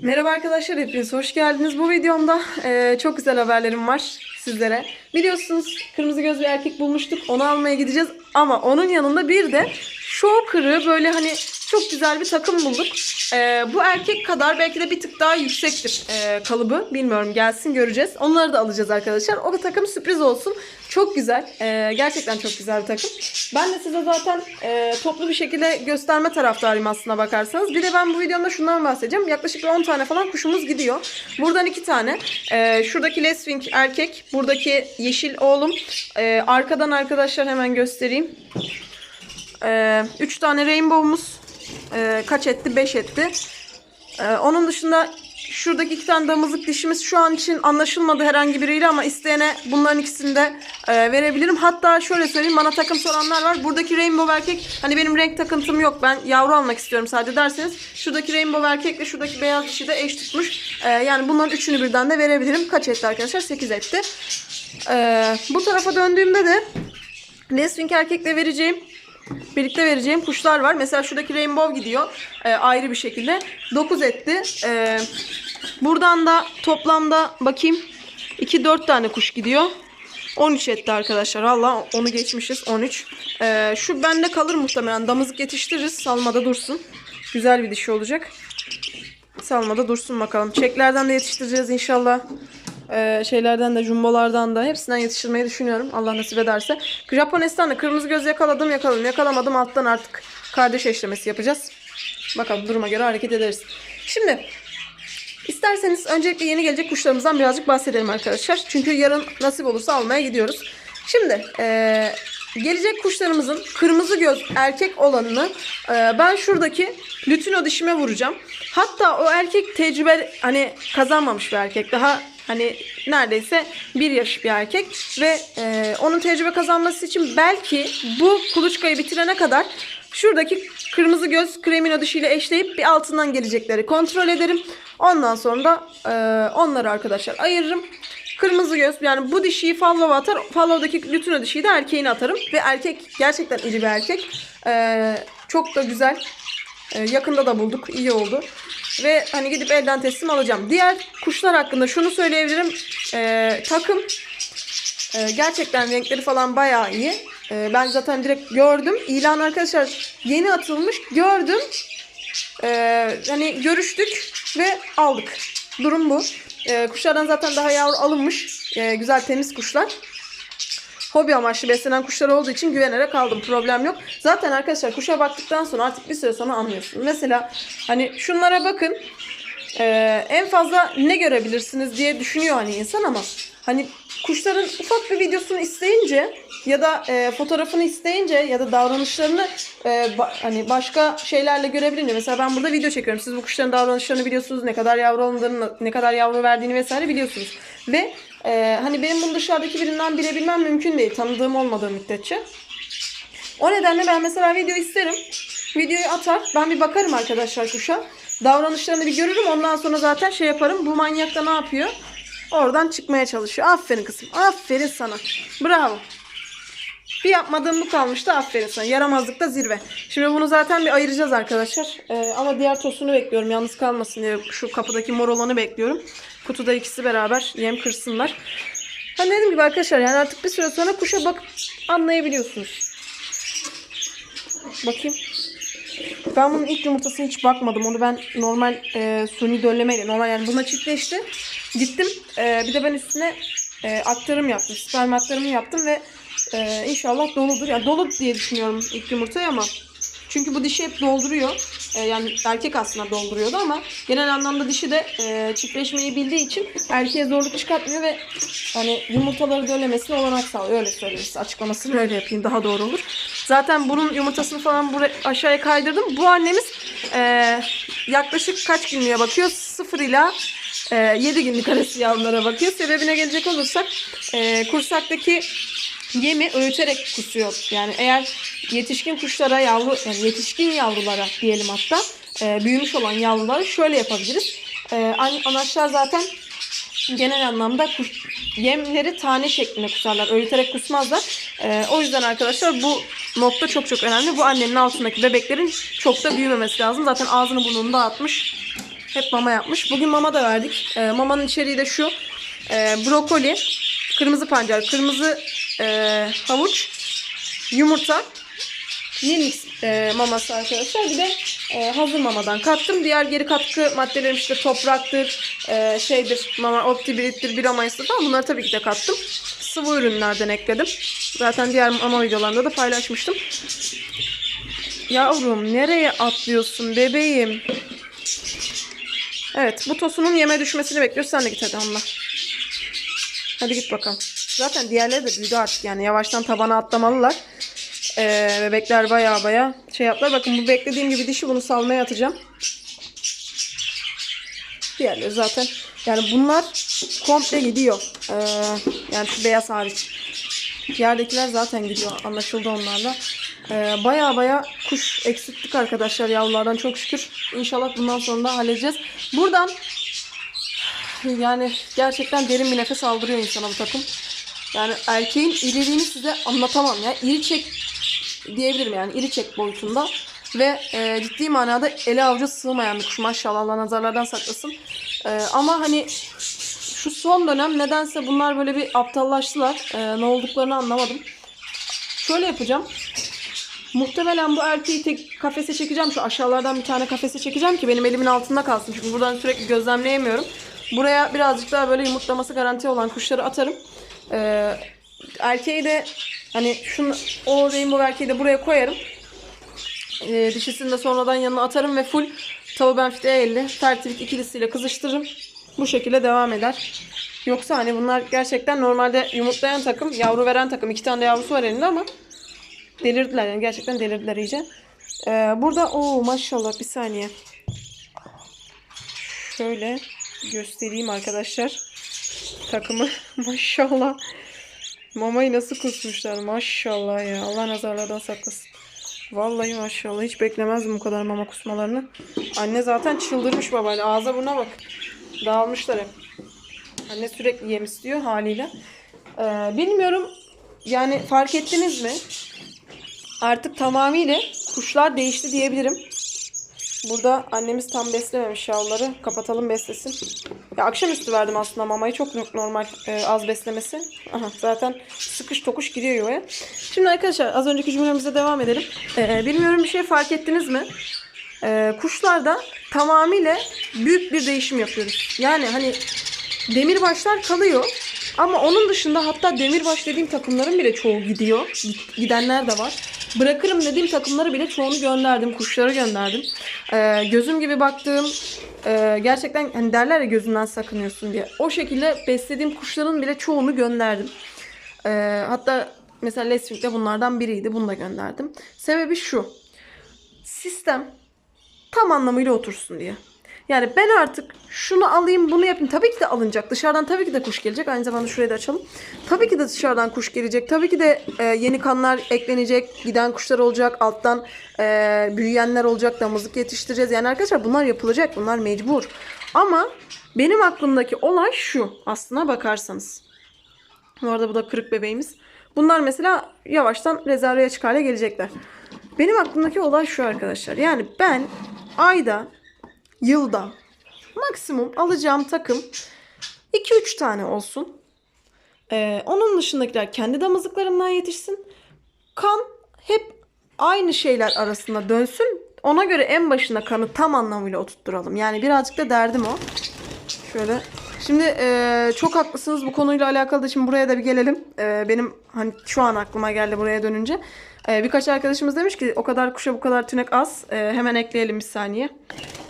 Merhaba arkadaşlar hepiniz hoş geldiniz. Bu videomda eee, çok güzel haberlerim var sizlere. Biliyorsunuz kırmızı göz bir erkek bulmuştuk. Onu almaya gideceğiz. Ama onun yanında bir de şov kırığı böyle hani çok güzel bir takım bulduk. Eee, bu erkek kadar belki de bir tık daha yüksektir eee, kalıbı. Bilmiyorum gelsin göreceğiz. Onları da alacağız arkadaşlar. O takım sürpriz olsun. Çok güzel. Eee, gerçekten çok güzel bir takım. Ben de size zaten eee, toplu bir şekilde gösterme taraftarıyım aslına bakarsanız. Bir de ben bu videomda şundan bahsedeceğim. Yaklaşık bir 10 tane falan kuşumuz gidiyor. Buradan 2 tane. Eee, şuradaki Leswing erkek. Buradaki yeşil oğlum. Eee, arkadan arkadaşlar hemen göstereyim. 3 tane rainbow'umuz. Eee, kaç etti? 5 etti. Ee, onun dışında şuradaki iki tane damızlık dişimiz şu an için anlaşılmadı herhangi biriyle ama isteyene bunların ikisini de e, verebilirim. Hatta şöyle söyleyeyim bana takım soranlar var. Buradaki rainbow erkek hani benim renk takıntım yok ben yavru almak istiyorum sadece derseniz şuradaki rainbow erkekle şuradaki beyaz dişi de eş tutmuş. Ee, yani bunların üçünü birden de verebilirim. Kaç etti arkadaşlar? 8 etti. Ee, bu tarafa döndüğümde de Leswing erkekle vereceğim birlikte vereceğim kuşlar var. Mesela şuradaki rainbow gidiyor e, ayrı bir şekilde. 9 etti. E, buradan da toplamda bakayım 2-4 tane kuş gidiyor. 13 etti arkadaşlar. Valla onu geçmişiz. 13. E, şu bende kalır muhtemelen. Damızlık yetiştiririz. Salmada dursun. Güzel bir dişi olacak. Salmada dursun bakalım. Çeklerden de yetiştireceğiz inşallah. Ee, şeylerden de jumbolardan da hepsinden yetiştirmeyi düşünüyorum. Allah nasip ederse. Japones'tan da kırmızı göz yakaladım yakaladım. Yakalamadım alttan artık kardeş eşlemesi yapacağız. Bakalım duruma göre hareket ederiz. Şimdi isterseniz öncelikle yeni gelecek kuşlarımızdan birazcık bahsedelim arkadaşlar. Çünkü yarın nasip olursa almaya gidiyoruz. Şimdi ee, gelecek kuşlarımızın kırmızı göz erkek olanını ee, ben şuradaki lütino dişime vuracağım. Hatta o erkek tecrübe hani kazanmamış bir erkek. Daha hani neredeyse bir yaş bir erkek ve e, onun tecrübe kazanması için belki bu kuluçkayı bitirene kadar şuradaki kırmızı göz kremino dişiyle eşleyip bir altından gelecekleri kontrol ederim. Ondan sonra da e, onları arkadaşlar ayırırım. Kırmızı göz yani bu dişiyi fallova atar. Fallova'daki lütino dişiyi de erkeğine atarım. Ve erkek gerçekten iri bir erkek. E, çok da güzel. E, yakında da bulduk. iyi oldu. Ve hani gidip elden teslim alacağım. Diğer kuşlar hakkında şunu söyleyebilirim. E, takım e, gerçekten renkleri falan bayağı iyi. E, ben zaten direkt gördüm. İlan arkadaşlar yeni atılmış. Gördüm. E, hani görüştük ve aldık. Durum bu. E, kuşlardan zaten daha yavru alınmış. E, güzel temiz kuşlar hobi amaçlı beslenen kuşlar olduğu için güvenerek aldım. Problem yok. Zaten arkadaşlar kuşa baktıktan sonra artık bir süre sonra anlıyorsunuz. Mesela hani şunlara bakın. Ee, en fazla ne görebilirsiniz diye düşünüyor hani insan ama hani kuşların ufak bir videosunu isteyince ya da e, fotoğrafını isteyince ya da davranışlarını e, ba- hani başka şeylerle görebilince mesela ben burada video çekiyorum. Siz bu kuşların davranışlarını biliyorsunuz. Ne kadar yavru alındığını, ne kadar yavru verdiğini vesaire biliyorsunuz. Ve e, hani benim bunu dışarıdaki birinden bilebilmem mümkün değil. Tanıdığım olmadığı müddetçe. O nedenle ben mesela video isterim. Videoyu atar. Ben bir bakarım arkadaşlar kuşa. Davranışlarını bir görürüm. Ondan sonra zaten şey yaparım. Bu manyak da ne yapıyor? Oradan çıkmaya çalışıyor. Aferin kızım. Aferin sana. Bravo. Bir yapmadığım bu kalmıştı. Aferin sana. Yaramazlıkta zirve. Şimdi bunu zaten bir ayıracağız arkadaşlar. Ee, ama diğer tosunu bekliyorum. Yalnız kalmasın diye şu kapıdaki mor olanı bekliyorum. Kutuda ikisi beraber yem kırsınlar. Hani dediğim gibi arkadaşlar yani artık bir süre sonra kuşa bakıp anlayabiliyorsunuz. Bakayım. Ben bunun ilk yumurtasına hiç bakmadım. Onu ben normal e, suni döllemeyle normal yani buna çiftleşti. Gittim. E, bir de ben üstüne e, aktarım yaptım. Sperm aktarımı yaptım ve e, inşallah doludur. Yani dolu diye düşünüyorum ilk yumurtayı ama çünkü bu dişi hep dolduruyor. E, yani erkek aslında dolduruyordu ama genel anlamda dişi de e, çiftleşmeyi bildiği için erkeğe zorluk çıkartmıyor ve hani yumurtaları döllemesine olanak sağlıyor. Öyle söyleyeyim size açıklamasını öyle yapayım daha doğru olur. Zaten bunun yumurtasını falan buraya aşağıya kaydırdım. Bu annemiz e, yaklaşık kaç günlüğe bakıyor? 0 ila e, 7 günlük arası yavrulara bakıyor. Sebebine gelecek olursak e, kursaktaki yemi öğüterek kusuyor. Yani eğer yetişkin kuşlara yavru yani yetişkin yavrulara diyelim hatta e, büyümüş olan yavruları şöyle yapabiliriz. E, an- anaçlar zaten genel anlamda kuş, yemleri tane şeklinde kusarlar. Öğüterek kusmazlar. E, o yüzden arkadaşlar bu nokta çok çok önemli. Bu annenin altındaki bebeklerin çok da büyümemesi lazım. Zaten ağzını burnunu dağıtmış. Hep mama yapmış. Bugün mama da verdik. Ee, mamanın içeriği de şu. Ee, brokoli, kırmızı pancar, kırmızı e, havuç, yumurta, Nilmix e, maması arkadaşlar. Bir de e, hazır mamadan kattım. Diğer geri katkı maddelerim işte topraktır, e, şeydir, mama optibrittir, biramayısıdır falan. Bunları tabii ki de kattım. Sıvı ürünlerden ekledim. Zaten diğer mama videolarında da paylaşmıştım. Yavrum nereye atlıyorsun bebeğim? Evet bu tosunun yeme düşmesini bekliyoruz. Sen de git hadi onunla. Hadi git bakalım. Zaten diğerleri de büyüdü artık yani. Yavaştan tabana atlamalılar. Ee, bebekler baya baya şey yaptılar. Bakın bu beklediğim gibi dişi bunu salmaya atacağım. Diğerleri zaten yani bunlar komple gidiyor. Ee, yani şu beyaz hariç. Yerdekiler zaten gidiyor. Anlaşıldı onlarla. Ee, baya baya kuş eksilttik arkadaşlar yavrulardan çok şükür. İnşallah bundan sonra da halledeceğiz. Buradan yani gerçekten derin bir nefes aldırıyor insana bu takım. Yani erkeğin iriliğini size anlatamam ya. İri çek diyebilirim yani iri çek boyutunda. Ve e, ciddi manada ele avuca sığmayan bir kuş maşallah Allah nazarlardan saklasın. E, ama hani şu son dönem nedense bunlar böyle bir aptallaştılar. E, ne olduklarını anlamadım. Şöyle yapacağım. Muhtemelen bu erkeği tek kafese çekeceğim. Şu aşağılardan bir tane kafese çekeceğim ki benim elimin altında kalsın. Çünkü buradan sürekli gözlemleyemiyorum. Buraya birazcık daha böyle yumurtlaması garanti olan kuşları atarım. Ee, erkeği de hani şunu, o rainbow erkeği de buraya koyarım. Ee, dişisini de sonradan yanına atarım ve full tavu benfit E50 fertilik ikilisiyle kızıştırırım. Bu şekilde devam eder. Yoksa hani bunlar gerçekten normalde yumurtlayan takım, yavru veren takım. iki tane de yavrusu var elinde ama delirdiler yani gerçekten delirdiler iyice. Ee, burada o maşallah bir saniye. Şöyle göstereyim arkadaşlar. Takımı maşallah. Mamayı nasıl kusmuşlar maşallah ya. Allah nazarlardan saklasın. Vallahi maşallah hiç beklemezdim bu kadar mama kusmalarını. Anne zaten çıldırmış babayla. Ağza buna bak. Dağılmışlar hep. Anne sürekli yem istiyor haliyle. Ee, bilmiyorum yani fark ettiniz mi? Artık tamamıyla kuşlar değişti diyebilirim. Burada annemiz tam beslememiş yavruları. Kapatalım beslesin. Ya akşamüstü verdim aslında mamayı. Çok normal e, az beslemesi. Aha, zaten sıkış tokuş gidiyor yuvaya. Şimdi arkadaşlar az önceki cümlemize devam edelim. E, bilmiyorum bir şey fark ettiniz mi? E, kuşlarda tamamıyla büyük bir değişim yapıyoruz. Yani hani demirbaşlar kalıyor. Ama onun dışında hatta demirbaş dediğim takımların bile çoğu gidiyor. Gidenler de var. Bırakırım dediğim takımları bile çoğunu gönderdim. Kuşlara gönderdim. Ee, gözüm gibi baktığım e, gerçekten hani derler ya gözünden sakınıyorsun diye. O şekilde beslediğim kuşların bile çoğunu gönderdim. Ee, hatta mesela Leswing de bunlardan biriydi. Bunu da gönderdim. Sebebi şu. Sistem tam anlamıyla otursun diye. Yani ben artık şunu alayım bunu yapayım. Tabii ki de alınacak. Dışarıdan tabii ki de kuş gelecek. Aynı zamanda şurayı da açalım. Tabii ki de dışarıdan kuş gelecek. Tabii ki de e, yeni kanlar eklenecek. Giden kuşlar olacak. Alttan e, büyüyenler olacak. Damızlık yetiştireceğiz. Yani arkadaşlar bunlar yapılacak. Bunlar mecbur. Ama benim aklımdaki olay şu. Aslına bakarsanız. Bu arada bu da kırık bebeğimiz. Bunlar mesela yavaştan rezerveye hale gelecekler. Benim aklımdaki olay şu arkadaşlar. Yani ben ayda, yılda maksimum alacağım takım 2-3 tane olsun. Ee, onun dışındakiler kendi damızlıklarından yetişsin. Kan hep aynı şeyler arasında dönsün. Ona göre en başına kanı tam anlamıyla oturtturalım. Yani birazcık da derdim o. Şöyle. Şimdi e, çok haklısınız bu konuyla alakalı da şimdi buraya da bir gelelim. E, benim hani şu an aklıma geldi buraya dönünce. E, birkaç arkadaşımız demiş ki o kadar kuşa bu kadar tünek az. E, hemen ekleyelim bir saniye.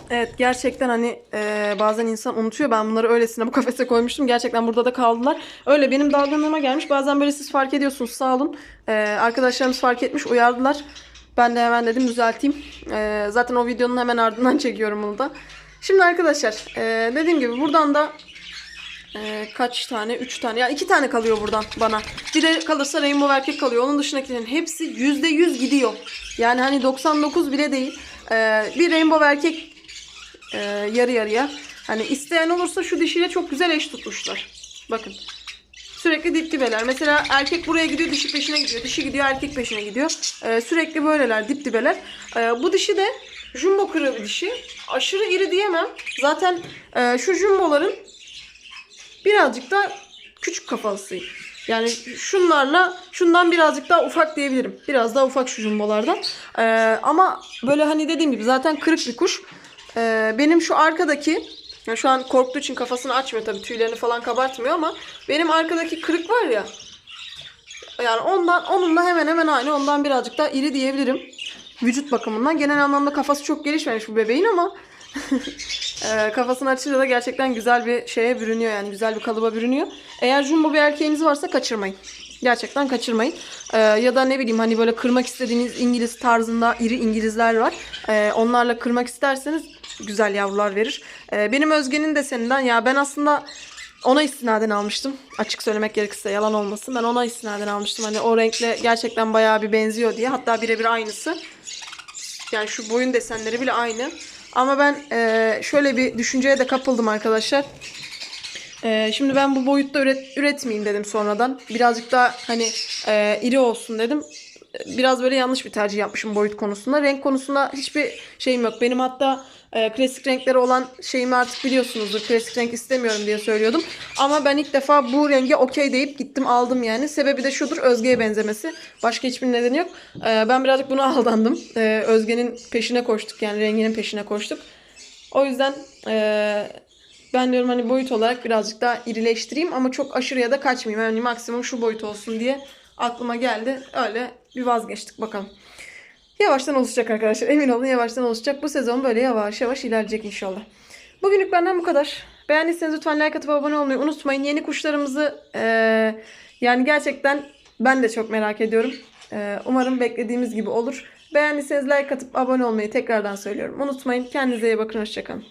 Evet gerçekten hani e, bazen insan unutuyor. Ben bunları öylesine bu kafese koymuştum. Gerçekten burada da kaldılar. Öyle benim dalgınlığıma gelmiş. Bazen böyle siz fark ediyorsunuz sağ olun. E, arkadaşlarımız fark etmiş uyardılar. Ben de hemen dedim düzelteyim. E, zaten o videonun hemen ardından çekiyorum bunu da. Şimdi arkadaşlar e, dediğim gibi buradan da e, kaç tane? 3 tane. Ya 2 tane kalıyor buradan bana. Bir de kalırsa Rainbow erkek kalıyor. Onun dışındakilerin hepsi %100 gidiyor. Yani hani 99 bile değil. E, bir Rainbow erkek e, yarı yarıya. Hani isteyen olursa şu dişiyle çok güzel eş tutmuşlar. Bakın. Sürekli dip dibeler. Mesela erkek buraya gidiyor, dişi peşine gidiyor. Dişi gidiyor, erkek peşine gidiyor. E, sürekli böyleler, dip dibeler. E, bu dişi de jumbo kırığı bir dişi. Aşırı iri diyemem. Zaten e, şu jumboların birazcık da küçük kafalısı. Yani şunlarla şundan birazcık daha ufak diyebilirim. Biraz daha ufak şu jumbolardan. Ee, ama böyle hani dediğim gibi zaten kırık bir kuş. Ee, benim şu arkadaki yani şu an korktuğu için kafasını açmıyor tabii tüylerini falan kabartmıyor ama benim arkadaki kırık var ya yani ondan onunla hemen hemen aynı ondan birazcık daha iri diyebilirim. Vücut bakımından genel anlamda kafası çok gelişmemiş bu bebeğin ama Ee, kafasını açınca da gerçekten güzel bir şeye bürünüyor yani güzel bir kalıba bürünüyor. Eğer jumbo bir erkeğiniz varsa kaçırmayın. Gerçekten kaçırmayın. Ee, ya da ne bileyim hani böyle kırmak istediğiniz İngiliz tarzında iri İngilizler var. Ee, onlarla kırmak isterseniz güzel yavrular verir. Ee, benim Özge'nin deseninden ya ben aslında ona istinaden almıştım. Açık söylemek gerekirse yalan olmasın. Ben ona istinaden almıştım. Hani o renkle gerçekten bayağı bir benziyor diye. Hatta birebir aynısı. Yani şu boyun desenleri bile aynı. Ama ben eee, şöyle bir düşünceye de kapıldım arkadaşlar. Eee, şimdi ben bu boyutta üret, üretmeyeyim dedim sonradan. Birazcık daha hani eee, iri olsun dedim. Biraz böyle yanlış bir tercih yapmışım boyut konusunda. Renk konusunda hiçbir şeyim yok. Benim hatta eee, klasik renkleri olan şeyimi artık biliyorsunuzdur. Klasik renk istemiyorum diye söylüyordum. Ama ben ilk defa bu renge okey deyip gittim aldım yani. Sebebi de şudur Özge'ye benzemesi. Başka hiçbir nedeni yok. Eee, ben birazcık buna aldandım. Eee, Özge'nin peşine koştuk yani renginin peşine koştuk. O yüzden eee, ben diyorum hani boyut olarak birazcık daha irileştireyim ama çok aşırıya da kaçmayayım. Yani maksimum şu boyut olsun diye aklıma geldi. Öyle bir vazgeçtik bakalım. Yavaştan oluşacak arkadaşlar. Emin olun yavaştan oluşacak. Bu sezon böyle yavaş yavaş ilerleyecek inşallah. Bugünlük benden bu kadar. Beğendiyseniz lütfen like atıp abone olmayı unutmayın. Yeni kuşlarımızı eee, yani gerçekten ben de çok merak ediyorum. Eee, umarım beklediğimiz gibi olur. Beğendiyseniz like atıp abone olmayı tekrardan söylüyorum. Unutmayın. Kendinize iyi bakın. Hoşçakalın.